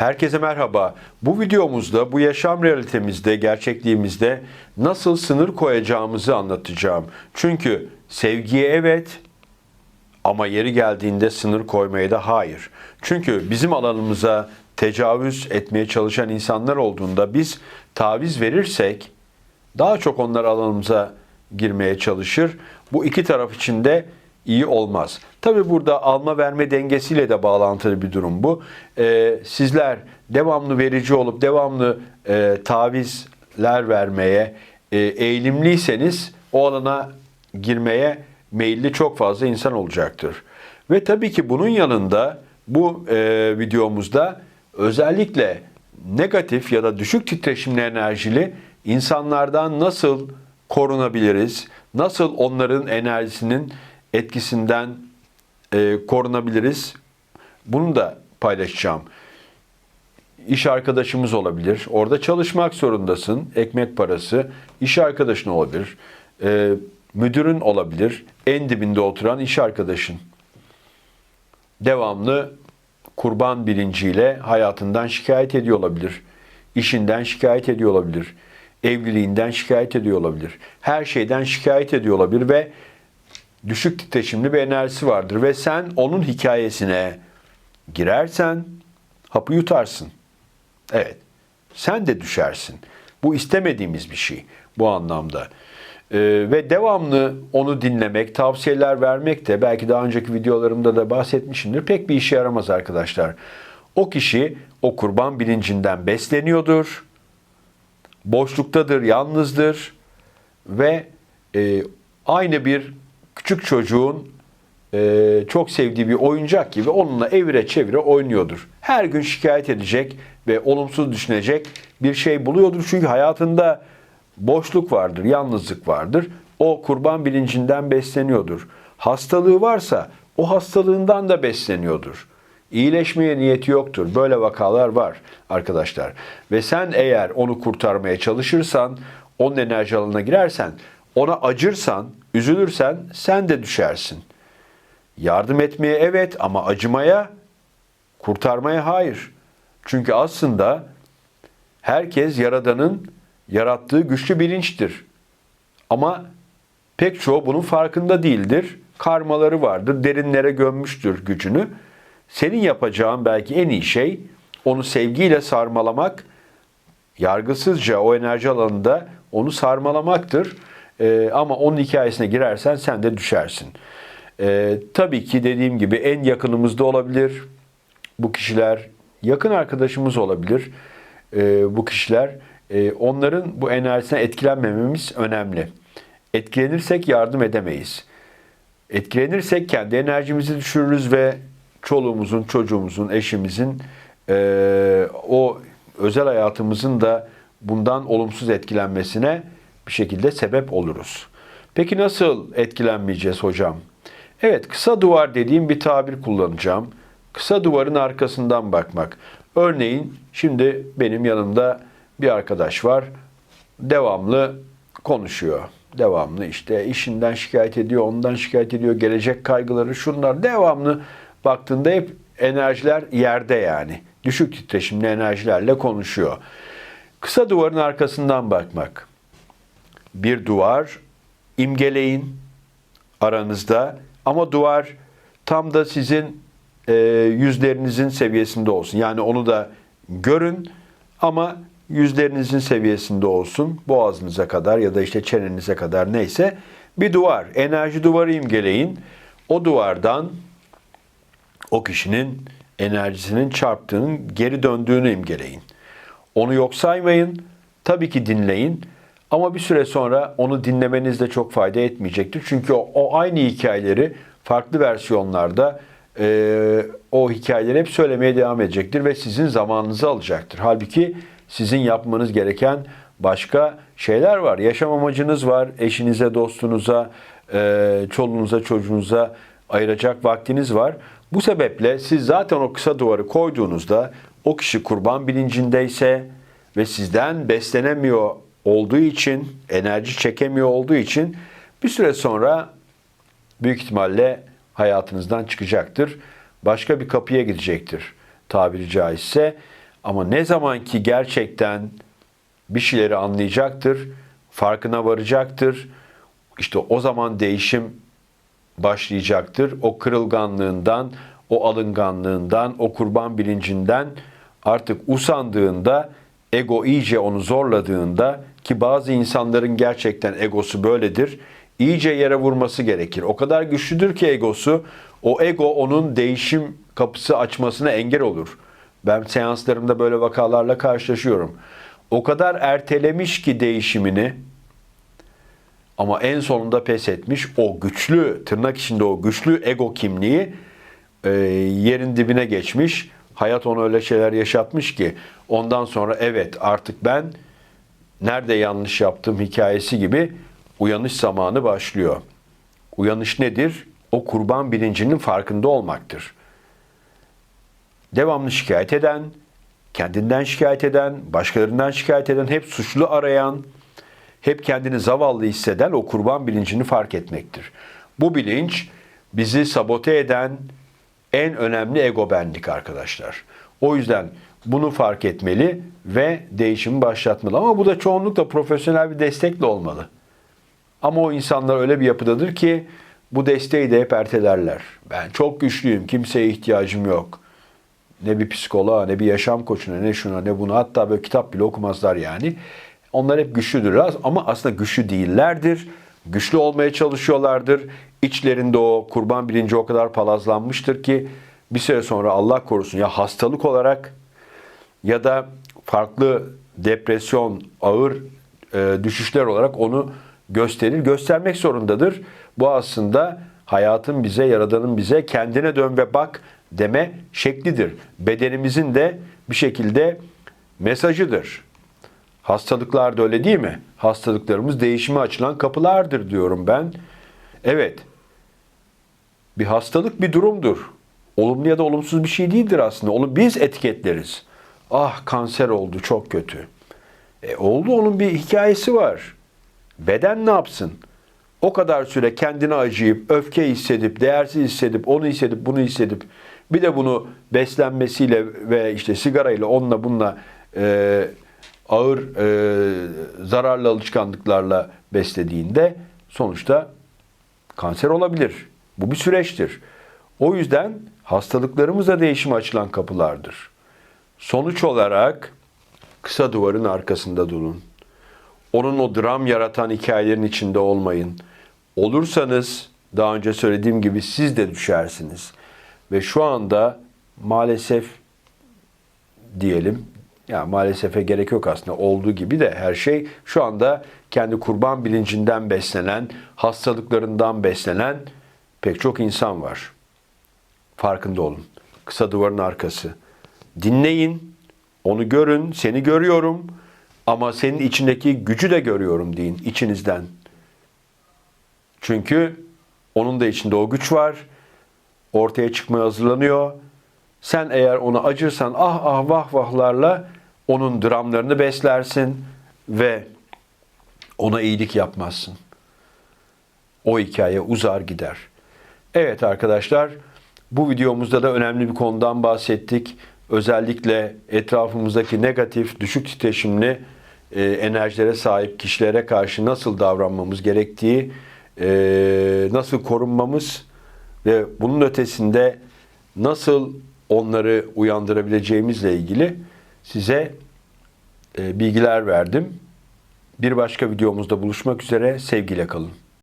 Herkese merhaba. Bu videomuzda bu yaşam realitemizde, gerçekliğimizde nasıl sınır koyacağımızı anlatacağım. Çünkü sevgiye evet ama yeri geldiğinde sınır koymaya da hayır. Çünkü bizim alanımıza tecavüz etmeye çalışan insanlar olduğunda biz taviz verirsek daha çok onlar alanımıza girmeye çalışır. Bu iki taraf için de iyi olmaz. Tabi burada alma verme dengesiyle de bağlantılı bir durum bu. Ee, sizler devamlı verici olup devamlı e, tavizler vermeye e, eğilimliyseniz o alana girmeye meyilli çok fazla insan olacaktır. Ve tabii ki bunun yanında bu e, videomuzda özellikle negatif ya da düşük titreşimli enerjili insanlardan nasıl korunabiliriz? Nasıl onların enerjisinin etkisinden e, korunabiliriz? Bunu da paylaşacağım. İş arkadaşımız olabilir. Orada çalışmak zorundasın. Ekmek parası. İş arkadaşın olabilir. E, müdürün olabilir. En dibinde oturan iş arkadaşın. Devamlı kurban bilinciyle hayatından şikayet ediyor olabilir. İşinden şikayet ediyor olabilir. Evliliğinden şikayet ediyor olabilir. Her şeyden şikayet ediyor olabilir ve düşük titreşimli bir enerjisi vardır ve sen onun hikayesine girersen hapı yutarsın. Evet. Sen de düşersin. Bu istemediğimiz bir şey bu anlamda. Ee, ve devamlı onu dinlemek, tavsiyeler vermek de belki daha önceki videolarımda da bahsetmişimdir. Pek bir işe yaramaz arkadaşlar. O kişi o kurban bilincinden besleniyordur. Boşluktadır, yalnızdır ve e, aynı bir küçük çocuğun e, çok sevdiği bir oyuncak gibi onunla evire çevire oynuyordur. Her gün şikayet edecek ve olumsuz düşünecek bir şey buluyordur. Çünkü hayatında boşluk vardır, yalnızlık vardır. O kurban bilincinden besleniyordur. Hastalığı varsa o hastalığından da besleniyordur. İyileşmeye niyeti yoktur. Böyle vakalar var arkadaşlar. Ve sen eğer onu kurtarmaya çalışırsan, onun enerji alanına girersen, ona acırsan, üzülürsen sen de düşersin. Yardım etmeye evet ama acımaya, kurtarmaya hayır. Çünkü aslında herkes Yaradan'ın yarattığı güçlü bilinçtir. Ama pek çoğu bunun farkında değildir. Karmaları vardır, derinlere gömmüştür gücünü. Senin yapacağın belki en iyi şey onu sevgiyle sarmalamak, yargısızca o enerji alanında onu sarmalamaktır. Ee, ama onun hikayesine girersen sen de düşersin. Ee, tabii ki dediğim gibi en yakınımızda olabilir. Bu kişiler yakın arkadaşımız olabilir. Ee, bu kişiler e, onların bu enerjisine etkilenmememiz önemli. Etkilenirsek yardım edemeyiz. Etkilenirsek kendi enerjimizi düşürürüz ve çoluğumuzun, çocuğumuzun, eşimizin e, o özel hayatımızın da bundan olumsuz etkilenmesine bir şekilde sebep oluruz. Peki nasıl etkilenmeyeceğiz hocam? Evet, kısa duvar dediğim bir tabir kullanacağım. Kısa duvarın arkasından bakmak. Örneğin şimdi benim yanımda bir arkadaş var. Devamlı konuşuyor. Devamlı işte işinden şikayet ediyor, ondan şikayet ediyor, gelecek kaygıları şunlar devamlı baktığında hep enerjiler yerde yani. Düşük titreşimli enerjilerle konuşuyor. Kısa duvarın arkasından bakmak. Bir duvar imgeleyin aranızda ama duvar tam da sizin e, yüzlerinizin seviyesinde olsun. Yani onu da görün ama yüzlerinizin seviyesinde olsun. Boğazınıza kadar ya da işte çenenize kadar neyse bir duvar. Enerji duvarı imgeleyin. O duvardan o kişinin enerjisinin çarptığının geri döndüğünü imgeleyin. Onu yok saymayın. Tabii ki dinleyin. Ama bir süre sonra onu dinlemeniz de çok fayda etmeyecektir. Çünkü o, o aynı hikayeleri farklı versiyonlarda e, o hikayeleri hep söylemeye devam edecektir ve sizin zamanınızı alacaktır. Halbuki sizin yapmanız gereken başka şeyler var. Yaşam amacınız var. Eşinize, dostunuza, e, çoluğunuza, çocuğunuza ayıracak vaktiniz var. Bu sebeple siz zaten o kısa duvarı koyduğunuzda o kişi kurban bilincindeyse ve sizden beslenemiyor olduğu için, enerji çekemiyor olduğu için bir süre sonra büyük ihtimalle hayatınızdan çıkacaktır. Başka bir kapıya gidecektir tabiri caizse. Ama ne zaman ki gerçekten bir şeyleri anlayacaktır, farkına varacaktır. İşte o zaman değişim başlayacaktır. O kırılganlığından, o alınganlığından, o kurban bilincinden artık usandığında, ego iyice onu zorladığında ki bazı insanların gerçekten egosu böyledir. iyice yere vurması gerekir. O kadar güçlüdür ki egosu, o ego onun değişim kapısı açmasına engel olur. Ben seanslarımda böyle vakalarla karşılaşıyorum. O kadar ertelemiş ki değişimini, ama en sonunda pes etmiş o güçlü, tırnak içinde o güçlü ego kimliği e, yerin dibine geçmiş. Hayat ona öyle şeyler yaşatmış ki ondan sonra evet artık ben nerede yanlış yaptım hikayesi gibi uyanış zamanı başlıyor. Uyanış nedir? O kurban bilincinin farkında olmaktır. Devamlı şikayet eden, kendinden şikayet eden, başkalarından şikayet eden, hep suçlu arayan, hep kendini zavallı hisseden o kurban bilincini fark etmektir. Bu bilinç bizi sabote eden en önemli ego benlik arkadaşlar. O yüzden bunu fark etmeli ve değişimi başlatmalı. Ama bu da çoğunlukla profesyonel bir destekle olmalı. Ama o insanlar öyle bir yapıdadır ki bu desteği de hep ertelerler. Ben çok güçlüyüm, kimseye ihtiyacım yok. Ne bir psikoloğa, ne bir yaşam koçuna, ne şuna, ne buna. Hatta böyle kitap bile okumazlar yani. Onlar hep güçlüdürler ama aslında güçlü değillerdir. Güçlü olmaya çalışıyorlardır. İçlerinde o kurban bilinci o kadar palazlanmıştır ki bir süre sonra Allah korusun ya hastalık olarak ya da farklı depresyon, ağır e, düşüşler olarak onu gösterir, göstermek zorundadır. Bu aslında hayatın bize, yaradanın bize kendine dön ve bak deme şeklidir. Bedenimizin de bir şekilde mesajıdır. Hastalıklar da öyle değil mi? Hastalıklarımız değişime açılan kapılardır diyorum ben. Evet. Bir hastalık bir durumdur. Olumlu ya da olumsuz bir şey değildir aslında. Onu biz etiketleriz. Ah kanser oldu çok kötü. E oldu onun bir hikayesi var. Beden ne yapsın? O kadar süre kendini acıyıp, öfke hissedip, değersiz hissedip, onu hissedip, bunu hissedip, bir de bunu beslenmesiyle ve işte sigarayla, onunla bununla e, ağır e, zararlı alışkanlıklarla beslediğinde sonuçta kanser olabilir. Bu bir süreçtir. O yüzden hastalıklarımıza değişim açılan kapılardır. Sonuç olarak kısa duvarın arkasında durun. Onun o dram yaratan hikayelerin içinde olmayın. Olursanız daha önce söylediğim gibi siz de düşersiniz. Ve şu anda maalesef diyelim ya maalesef'e gerek yok aslında olduğu gibi de her şey şu anda kendi kurban bilincinden beslenen, hastalıklarından beslenen pek çok insan var. Farkında olun. Kısa duvarın arkası. Dinleyin, onu görün, seni görüyorum ama senin içindeki gücü de görüyorum deyin içinizden. Çünkü onun da içinde o güç var. Ortaya çıkmaya hazırlanıyor. Sen eğer ona acırsan ah ah vah vahlarla onun dramlarını beslersin ve ona iyilik yapmazsın. O hikaye uzar gider. Evet arkadaşlar, bu videomuzda da önemli bir konudan bahsettik. Özellikle etrafımızdaki negatif, düşük titreşimli e, enerjilere sahip kişilere karşı nasıl davranmamız gerektiği, e, nasıl korunmamız ve bunun ötesinde nasıl onları uyandırabileceğimizle ilgili size bilgiler verdim. Bir başka videomuzda buluşmak üzere. Sevgiyle kalın.